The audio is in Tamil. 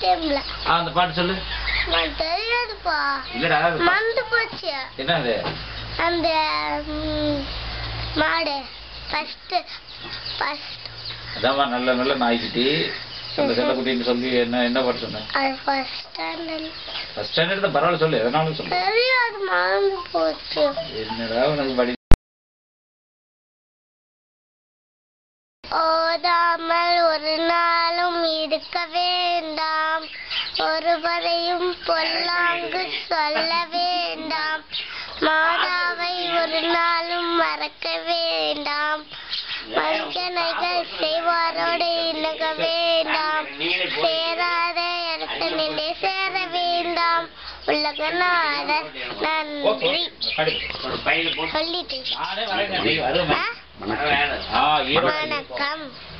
டைம்ல ஆ, அந்த பாட்டு சொல்லு. எனக்கு தெரியாதுப்பா. இல்லடா மறந்து போச்சு. என்ன அது அந்த மாடு. ஃபர்ஸ்ட் ஃபர்ஸ்ட் அதான் நல்ல நல்ல நாய்க்குட்டி. அந்த செல்லக்குட்டின்னு சொல்லி என்ன என்ன பாட்டு சொன்னேன் அது ஃபர்ஸ்ட் ஸ்டாண்டர்ட் ஃபர்ஸ்ட் ஸ்டாண்டர்ட் தான் பரவாயில்ல சொல்லு. எதனாலும் சொல்லு. தெரியாது மறந்து போச்சு. என்னடா உனக்கு படி ஓதாமல் ஒரு இருக்க வேண்டாம். ஒருவரையும் பொல்லாங்கு சொல்ல வேண்டாம். மாதாவை ஒரு நாளும் மறக்க வேண்டாம். மனுஷனைகள் செய்வாரோடு இணங்க வேண்டாம். சேராத இடத்து நின்று சேர வேண்டாம். உலகநாதர் நன்றி. சொல்லிட்டு வணக்கம்.